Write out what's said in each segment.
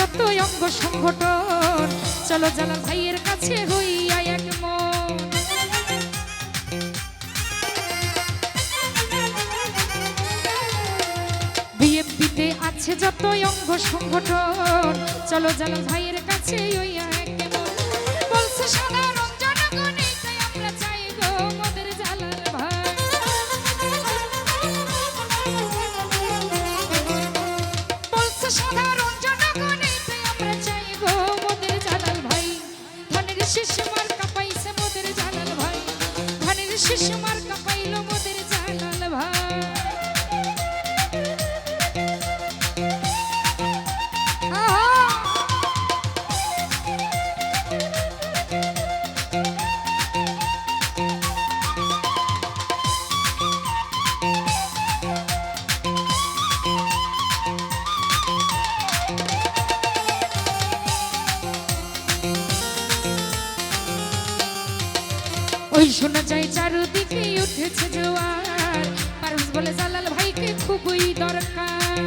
যত অঙ্গ সংগঠন, চলো জালাল ভাইয়ের কাছে হইয়া এক বিএমপিতে আছে যত অঙ্গ সংগঠন, চলো জালাল ভাইয়ের কাছে হইয়া te chamar. যায় চারুদিকে উঠেছে জোয়ার। পারুস বলে জালাল ভাইকে খুবই দরকার।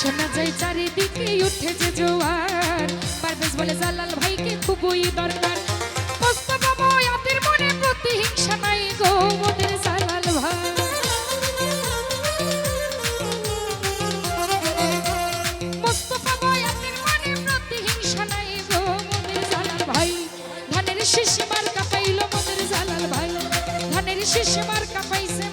শোনা যায় চারিদিকে উঠেছে জোয়ার। পারভেজ বলে জালাল ভাইকে খুবই দরকার। মোস্তফা মনে প্রতিহিংসা নাই গো, মোদের xixi marca paisagem.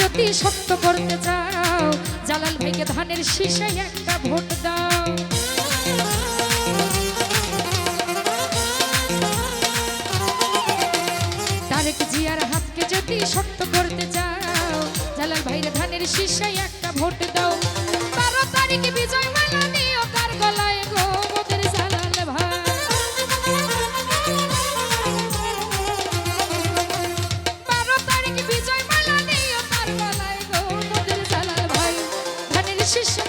যদি সত্য করতে চাও, জালাল ভাইকে ধানের শীষায় একটা ভোট দাও। তারেক জিয়ার হাতকে যদি শক্ত করতে চাও, জালাল ভাইরে ধানের শীষায় একটা ভোট দাও। বারো তারিখ বিজয় 谢谢。